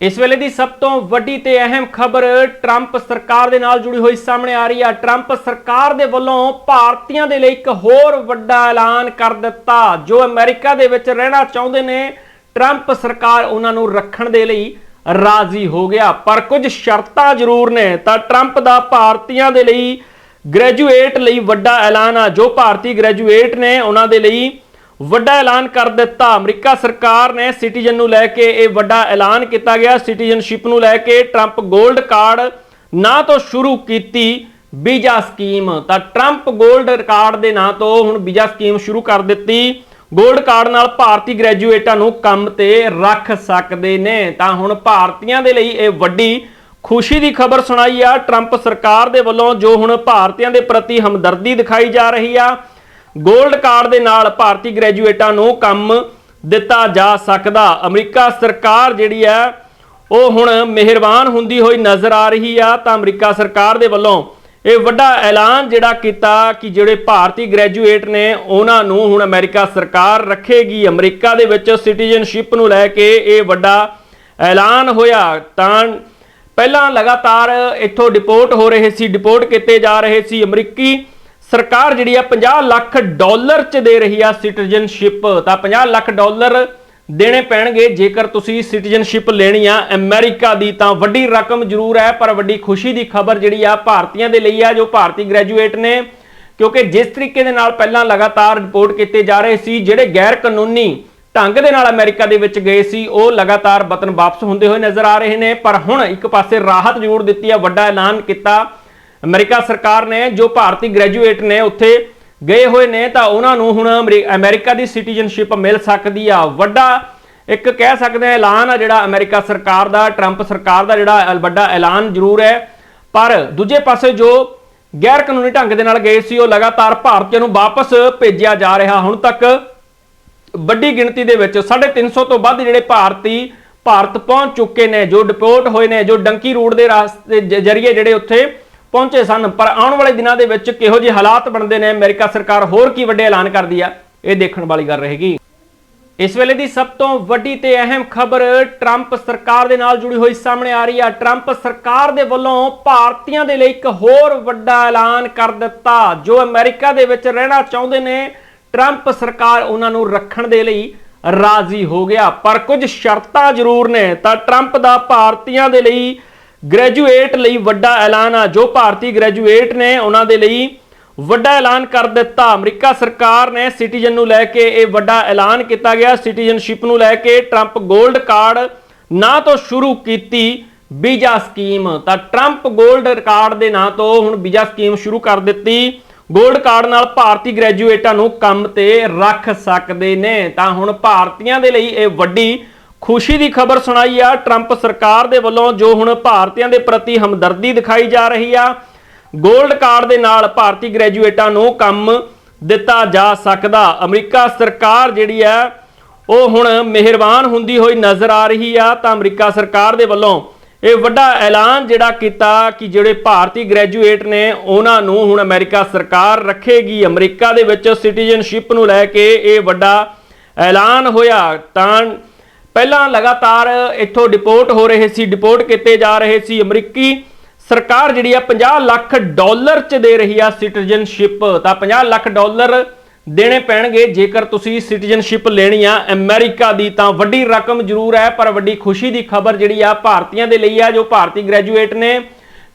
ਇਸ ਵੇਲੇ ਦੀ ਸਭ ਤੋਂ ਵੱਡੀ ਤੇ ਅਹਿਮ ਖਬਰ ਟਰੰਪ ਸਰਕਾਰ ਦੇ ਨਾਲ ਜੁੜੀ ਹੋਈ ਸਾਹਮਣੇ ਆ ਰਹੀ ਆ। ਟਰੰਪ ਸਰਕਾਰ ਦੇ ਵੱਲੋਂ ਭਾਰਤੀਆਂ ਦੇ ਲਈ ਇੱਕ ਹੋਰ ਵੱਡਾ ਐਲਾਨ ਕਰ ਦਿੱਤਾ। ਜੋ ਅਮਰੀਕਾ ਦੇ ਵਿੱਚ ਰਹਿਣਾ ਚਾਹੁੰਦੇ ਨੇ, ਟਰੰਪ ਸਰਕਾਰ ਉਹਨਾਂ ਨੂੰ ਰੱਖਣ ਦੇ ਲਈ ਰਾਜ਼ੀ ਹੋ ਗਿਆ। ਪਰ ਕੁਝ ਸ਼ਰਤਾਂ ਜ਼ਰੂਰ ਨੇ, ਤਾਂ ਟਰੰਪ ਦਾ ਭਾਰਤੀਆਂ ਦੇ ਲਈ ਗ੍ਰੈਜੂਏਟ ਲਈ ਵੱਡਾ ਐਲਾਨ ਆ। ਜੋ ਭਾਰਤੀ ਗ੍ਰੈਜੂਏਟ ਨੇ, ਉਹਨਾਂ ਦੇ ਲਈ ਵੱਡਾ ਐਲਾਨ ਕਰ ਦਿੱਤਾ। ਅਮਰੀਕਾ ਸਰਕਾਰ ਨੇ ਸਿਟੀਜ਼ਨ ਨੂੰ ਲੈ ਕੇ ਇਹ ਵੱਡਾ ਐਲਾਨ ਕੀਤਾ ਗਿਆ। ਸਿਟੀਜ਼ਨਸ਼ਿਪ ਨੂੰ ਲੈ ਕੇ ਟਰੰਪ 골ਡ ਕਾਰਡ ਨਾਂ ਤੋਂ ਸ਼ੁਰੂ ਕੀਤੀ ਵੀਜ਼ਾ ਸਕੀਮ। ਤਾਂ ਟਰੰਪ 골ਡ ਕਾਰਡ ਦੇ ਨਾਂ ਤੋਂ ਹੁਣ ਵੀਜ਼ਾ ਸਕੀਮ ਸ਼ੁਰੂ ਕਰ ਦਿੱਤੀ। 골ਡ ਕਾਰਡ ਨਾਲ ਭਾਰਤੀ ਗ੍ਰੈਜੂਏਟਾਂ ਨੂੰ ਕੰਮ ਤੇ ਰੱਖ ਸਕਦੇ ਨੇ। ਤਾਂ ਹੁਣ ਭਾਰਤੀਆਂ ਦੇ ਲਈ ਇਹ ਵੱਡੀ ਖੁਸ਼ੀ ਦੀ ਖਬਰ ਸੁਣਾਈ ਆ। ਟਰੰਪ ਸਰਕਾਰ ਦੇ ਵੱਲੋਂ ਜੋ ਹੁਣ ਭਾਰਤੀਆਂ ਦੇ ਪ੍ਰਤੀ ਹਮਦਰਦੀ ਦਿਖਾਈ ਜਾ ਰਹੀ ਆ 골ਡ ਕਾਰਡ ਦੇ ਨਾਲ ਭਾਰਤੀ ਗ੍ਰੈਜੂਏਟਾਂ ਨੂੰ ਕੰਮ ਦਿੱਤਾ ਜਾ ਸਕਦਾ। ਅਮਰੀਕਾ ਸਰਕਾਰ ਜਿਹੜੀ ਹੈ, ਉਹ ਹੁਣ ਮਿਹਰਬਾਨ ਹੁੰਦੀ ਹੋਈ ਨਜ਼ਰ ਆ ਰਹੀ ਆ। ਤਾਂ ਅਮਰੀਕਾ ਸਰਕਾਰ ਦੇ ਵੱਲੋਂ ਇਹ ਵੱਡਾ ਐਲਾਨ ਜਿਹੜਾ ਕੀਤਾ ਕਿ ਜਿਹੜੇ ਭਾਰਤੀ ਗ੍ਰੈਜੂਏਟ ਨੇ, ਉਹਨਾਂ ਨੂੰ ਹੁਣ ਅਮਰੀਕਾ ਸਰਕਾਰ ਰੱਖੇਗੀ। ਅਮਰੀਕਾ ਦੇ ਵਿੱਚ ਸਿਟੀਜ਼ਨਸ਼ਿਪ ਨੂੰ ਲੈ ਕੇ ਇਹ ਵੱਡਾ ਐਲਾਨ ਹੋਇਆ। ਤਾਂ ਪਹਿਲਾਂ ਲਗਾਤਾਰ ਇੱਥੋਂ ਡਿਪੋਰਟ ਹੋ ਰਹੇ ਸੀ ਡਿਪੋਰਟ ਕੀਤੇ ਜਾ ਰਹੇ ਸੀ। ਅਮਰੀਕੀ ਸਰਕਾਰ ਜਿਹੜੀ ਆ 50 ਲੱਖ ਡਾਲਰ ਚ ਦੇ ਰਹੀ ਆ ਸਿਟੀਜ਼ਨਸ਼ਿਪ, ਤਾਂ 50 ਲੱਖ ਡਾਲਰ ਦੇਣੇ ਪੈਣਗੇ। ਜੇਕਰ ਤੁਸੀਂ ਸਿਟੀਜ਼ਨਸ਼ਿਪ ਲੈਣੀ ਆ ਅਮਰੀਕਾ ਦੀ, ਤਾਂ ਵੱਡੀ ਰਕਮ ਜ਼ਰੂਰ ਹੈ, ਪਰ ਵੱਡੀ ਖੁਸ਼ੀ ਦੀ ਖਬਰ ਜਿਹੜੀ ਆ ਭਾਰਤੀਆਂ ਦੇ ਲਈ ਆ, ਜੋ ਭਾਰਤੀ ਗ੍ਰੈਜੂਏਟ ਨੇ। ਕਿਉਂਕਿ ਜਿਸ ਤਰੀਕੇ ਦੇ ਨਾਲ ਪਹਿਲਾਂ ਲਗਾਤਾਰ ਰਿਪੋਰਟ ਕੀਤੇ ਜਾ ਰਹੇ ਸੀ, ਜਿਹੜੇ ਗੈਰ ਕਾਨੂੰਨੀ ਢੰਗ ਦੇ ਨਾਲ ਅਮਰੀਕਾ ਦੇ ਵਿੱਚ ਗਏ ਸੀ, ਉਹ ਲਗਾਤਾਰ ਵਤਨ ਵਾਪਸ ਹੁੰਦੇ ਹੋਏ ਨਜ਼ਰ ਆ ਰਹੇ ਨੇ। ਪਰ ਹੁਣ ਇੱਕ ਪਾਸੇ ਰਾਹਤ ਜ਼ਰੂਰ ਦਿੱਤੀ ਆ, ਵੱਡਾ ਐਲਾਨ ਕੀਤਾ। ਅਮਰੀਕਾ ਸਰਕਾਰ ਨੇ, ਜੋ ਭਾਰਤੀ ਗ੍ਰੈਜੂਏਟ ਨੇ, ਉੱਥੇ ਗਏ ਹੋਏ ਨੇ, ਤਾਂ ਉਹਨਾਂ ਨੂੰ ਹੁਣ ਅਮਰੀ- ਅਮਰੀਕਾ ਦੀ ਸਿਟੀਜ਼ਨਸ਼ਿਪ ਮਿਲ ਸਕਦੀ ਆ। ਵੱਡਾ ਇੱਕ ਕਹਿ ਸਕਦੇ ਆ, ਐਲਾਨ ਆ ਜਿਹੜਾ ਅਮਰੀਕਾ ਸਰਕਾਰ ਦਾ, ਟਰੰਪ ਸਰਕਾਰ ਦਾ ਜਿਹੜਾ ਵੱਡਾ ਐਲਾਨ ਜ਼ਰੂਰ ਹੈ। ਪਰ ਦੂਜੇ ਪਾਸੇ ਜੋ ਗੈਰ ਕਾਨੂੰਨੀ ਢੰਗ ਦੇ ਨਾਲ ਗਏ ਸੀ, ਉਹ ਲਗਾਤਾਰ ਭਾਰਤੀਆਂ ਨੂੰ ਵਾਪਸ ਭੇਜਿਆ ਜਾ ਰਿਹਾ। ਹੁਣ ਤੱਕ ਵੱਡੀ ਗਿਣਤੀ ਦੇ ਵਿੱਚ 350 ਤੋਂ ਵੱਧ ਜਿਹੜੇ ਭਾਰਤੀ, ਭਾਰਤ ਪਹੁੰਚ ਚੁੱਕੇ ਨੇ, ਜੋ ਡਿਪੋਰਟ ਹੋਏ ਨੇ, ਜੋ ਡੰਕੀ ਰੂਟ ਦੇ ਰਾਸਤੇ ਜ- ਜਰੀਏ ਜਿਹੜੇ ਉੱਥੇ ਪਹੁੰਚੇ ਸਨ, ਪਰ ਆਉਣ ਵਾਲੇ ਦਿਨਾਂ ਦੇ ਵਿੱਚ ਕਿਹੋ ਜਿਹੇ ਹਾਲਾਤ ਬਣਦੇ ਨੇ, ਅਮਰੀਕਾ ਸਰਕਾਰ ਹੋਰ ਕੀ ਵੱਡੇ ਐਲਾਨ ਕਰਦੀ ਆ, ਇਹ ਦੇਖਣ ਵਾਲੀ ਗੱਲ ਰਹੇਗੀ। ਇਸ ਵੇਲੇ ਦੀ ਸਭ ਤੋਂ ਵੱਡੀ ਤੇ ਅਹਿਮ ਖਬਰ, ਟਰੰਪ ਸਰਕਾਰ ਦੇ ਨਾਲ ਜੁੜੀ ਹੋਈ ਸਾਹਮਣੇ ਆ ਰਹੀ ਆ। ਟਰੰਪ ਸਰਕਾਰ ਦੇ ਵੱਲੋਂ ਭਾਰਤੀਆਂ ਦੇ ਲਈ ਇੱਕ ਹੋਰ ਵੱਡਾ ਐਲਾਨ ਕਰ ਦਿੱਤਾ, ਜੋ ਅਮਰੀਕਾ ਦੇ ਵਿੱਚ ਰਹਿਣਾ ਚਾਹੁੰਦੇ ਨੇ। ਟਰੰਪ ਸਰਕਾਰ ਉਹਨਾਂ ਨੂੰ ਰੱਖਣ ਦੇ ਲਈ ਰਾਜ਼ੀ ਹੋ ਗਿਆ, ਪਰ ਕੁਝ ਸ਼ਰਤਾਂ ਜ਼ਰੂਰ ਨੇ। ਤਾਂ ਟਰੰਪ ਦਾ ਭਾਰਤੀਆਂ ਦੇ ਲਈ ਗ੍ਰੈਜੂਏਟ ਲਈ ਵੱਡਾ ਐਲਾਨ ਆ। ਜੋ ਭਾਰਤੀ ਗ੍ਰੈਜੂਏਟ ਨੇ ਉਹਨਾਂ ਦੇ ਲਈ ਵੱਡਾ ਐਲਾਨ ਕਰ ਦਿੱਤਾ। ਅਮਰੀਕਾ ਸਰਕਾਰ ਨੇ ਸਿਟੀਜ਼ਨ ਨੂੰ ਲੈ ਕੇ ਇਹ ਵੱਡਾ ਐਲਾਨ ਕੀਤਾ ਗਿਆ। ਸਿਟੀਜ਼ਨਸ਼ਿਪ ਨੂੰ ਲੈ ਕੇ ਟਰੰਪ ਗੋਲਡ ਕਾਰਡ ਨਾਂ ਤੋਂ ਸ਼ੁਰੂ ਕੀਤੀ ਵੀਜ਼ਾ ਸਕੀਮ। ਤਾਂ ਟਰੰਪ ਗੋਲਡ ਕਾਰਡ ਦੇ ਨਾਂ ਤੋਂ ਹੁਣ ਵੀਜ਼ਾ ਸਕੀਮ ਸ਼ੁਰੂ ਕਰ ਦਿੱਤੀ। ਗੋਲਡ ਕਾਰਡ ਨਾਲ ਭਾਰਤੀ ਗ੍ਰੈਜੂਏਟਾਂ ਨੂੰ ਕੰਮ ਤੇ ਰੱਖ ਸਕਦੇ ਨੇ। ਤਾਂ ਹੁਣ ਭਾਰਤੀਆਂ ਦੇ ਲਈ ਇਹ ਵੱਡੀ ਖੁਸ਼ੀ ਦੀ ਖਬਰ ਸੁਣਾਈ ਆ। ਟਰੰਪ ਸਰਕਾਰ ਦੇ ਵੱਲੋਂ ਜੋ ਹੁਣ ਭਾਰਤੀਆਂ ਦੇ ਪ੍ਰਤੀ ਹਮਦਰਦੀ ਦਿਖਾਈ ਜਾ ਰਹੀ ਆ 골ਡ ਕਾਰਡ ਦੇ ਨਾਲ ਭਾਰਤੀ ਗ੍ਰੈਜੂਏਟਾਂ ਨੂੰ ਕੰਮ ਦਿੱਤਾ ਜਾ ਸਕਦਾ। ਅਮਰੀਕਾ ਸਰਕਾਰ ਜਿਹੜੀ ਹੈ ਉਹ ਹੁਣ ਮਿਹਰਬਾਨ ਹੁੰਦੀ ਹੋਈ ਨਜ਼ਰ ਆ ਰਹੀ ਆ। ਤਾਂ ਅਮਰੀਕਾ ਸਰਕਾਰ ਦੇ ਵੱਲੋਂ ਇਹ ਵੱਡਾ ਐਲਾਨ ਜਿਹੜਾ ਕੀਤਾ ਕਿ ਜਿਹੜੇ ਭਾਰਤੀ ਗ੍ਰੈਜੂਏਟ ਨੇ, ਉਹਨਾਂ ਨੂੰ ਹੁਣ ਅਮਰੀਕਾ ਸਰਕਾਰ ਰੱਖੇਗੀ। ਅਮਰੀਕਾ ਦੇ ਵਿੱਚ ਸਿਟੀਜ਼ਨਸ਼ਿਪ ਨੂੰ ਲੈ ਕੇ ਇਹ ਵੱਡਾ ਐਲਾਨ ਹੋਇਆ। ਤਾਂ ਪਹਿਲਾਂ ਲਗਾਤਾਰ ਇੱਥੋਂ ਡਿਪੋਰਟ ਹੋ ਰਹੇ ਸੀ ਡਿਪੋਰਟ ਕੀਤੇ ਜਾ ਰਹੇ ਸੀ ਅਮਰੀਕੀ ਸਰਕਾਰ ਜਿਹੜੀ ਆ 50 ਲੱਖ ਡਾਲਰ ਚ ਦੇ ਰਹੀ ਆ ਸਿਟੀਜ਼ਨਸ਼ਿਪ ਤਾਂ 50 ਲੱਖ ਡਾਲਰ ਦੇਣੇ ਪੈਣਗੇ। ਜੇਕਰ ਤੁਸੀਂ ਸਿਟੀਜ਼ਨਸ਼ਿਪ ਲੈਣੀ ਆ ਅਮਰੀਕਾ ਦੀ, ਤਾਂ ਵੱਡੀ ਰਕਮ ਜ਼ਰੂਰ ਹੈ, ਪਰ ਵੱਡੀ ਖੁਸ਼ੀ ਦੀ ਖਬਰ ਜਿਹੜੀ ਆ ਭਾਰਤੀਆਂ ਦੇ ਲਈ ਆ, ਜੋ ਭਾਰਤੀ ਗ੍ਰੈਜੂਏਟ ਨੇ।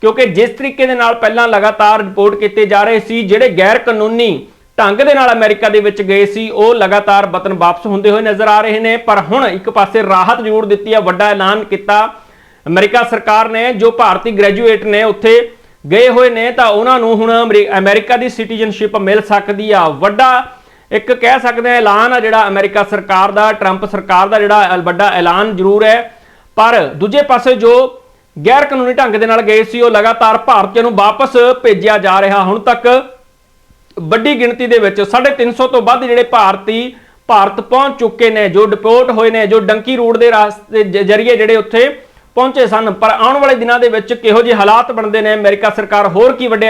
ਕਿਉਂਕਿ ਜਿਸ ਤਰੀਕੇ ਦੇ ਨਾਲ ਪਹਿਲਾਂ ਲਗਾਤਾਰ ਰਿਪੋਰਟ ਕੀਤੇ ਜਾ ਰਹੇ ਸੀ, ਜਿਹੜੇ ਗੈਰ ਕਾਨੂੰਨੀ ਢੰਗ ਦੇ ਨਾਲ ਅਮਰੀਕਾ ਦੇ ਵਿੱਚ ਗਏ ਸੀ, ਉਹ ਲਗਾਤਾਰ ਵਤਨ ਵਾਪਸ ਹੁੰਦੇ ਹੋਏ ਨਜ਼ਰ ਆ ਰਹੇ ਨੇ, ਪਰ ਹੁਣ ਇੱਕ ਪਾਸੇ ਰਾਹਤ ਜ਼ਰੂਰ ਦਿੱਤੀ ਆ, ਵੱਡਾ ਐਲਾਨ ਕੀਤਾ ਅਮਰੀਕਾ ਸਰਕਾਰ ਨੇ, ਜੋ ਭਾਰਤੀ ਗ੍ਰੈਜੂਏਟ ਨੇ, ਉੱਥੇ ਗਏ ਹੋਏ ਨੇ, ਤਾਂ ਉਹਨਾਂ ਨੂੰ ਹੁਣ ਅਮਰੀ- ਅਮਰੀਕਾ ਦੀ ਸਿਟੀਜ਼ਨਸ਼ਿਪ ਮਿਲ ਸਕਦੀ ਆ। ਵੱਡਾ ਇੱਕ ਕਹਿ ਸਕਦੇ ਆ, ਐਲਾਨ ਆ ਜਿਹੜਾ ਅਮਰੀਕਾ ਸਰਕਾਰ ਦਾ, ਟਰੰਪ ਸਰਕਾਰ ਦਾ ਜਿਹੜਾ ਵੱਡਾ ਐਲਾਨ ਜ਼ਰੂਰ ਹੈ। ਪਰ ਦੂਜੇ ਪਾਸੇ ਜੋ ਗੈਰ ਕਾਨੂੰਨੀ ਢੰਗ ਦੇ ਨਾਲ ਗਏ ਸੀ, ਉਹ ਲਗਾਤਾਰ ਭਾਰਤੀਆਂ ਨੂੰ ਵਾਪਸ ਭੇਜਿਆ ਜਾ ਰਿਹਾ। ਹੁਣ ਤੱਕ ਵੱਡੀ ਗਿਣਤੀ ਦੇ ਵਿੱਚ 350 ਤੋਂ ਵੱਧ ਜਿਹੜੇ ਭਾਰਤੀ ਭਾਰਤ ਪਹੁੰਚ ਚੁੱਕੇ ਨੇ, ਜੋ ਡਿਪੋਰਟ ਹੋਏ ਨੇ, ਜੋ ਡੰਕੀ ਰੂਟ ਦੇ ਰਾਸਤੇ ਜਰੀਏ ਜਿਹੜੇ ਉੱਥੇ ਪਹੁੰਚੇ ਸਨ। ਪਰ ਆਉਣ ਵਾਲੇ ਦਿਨਾਂ ਦੇ ਵਿੱਚ ਕਿਹੋ ਜਿਹੇ ਹਾਲਾਤ ਬਣਦੇ ਨੇ? ਅਮਰੀਕਾ ਸਰਕਾਰ ਹੋਰ ਕੀ ਵੱਡੇ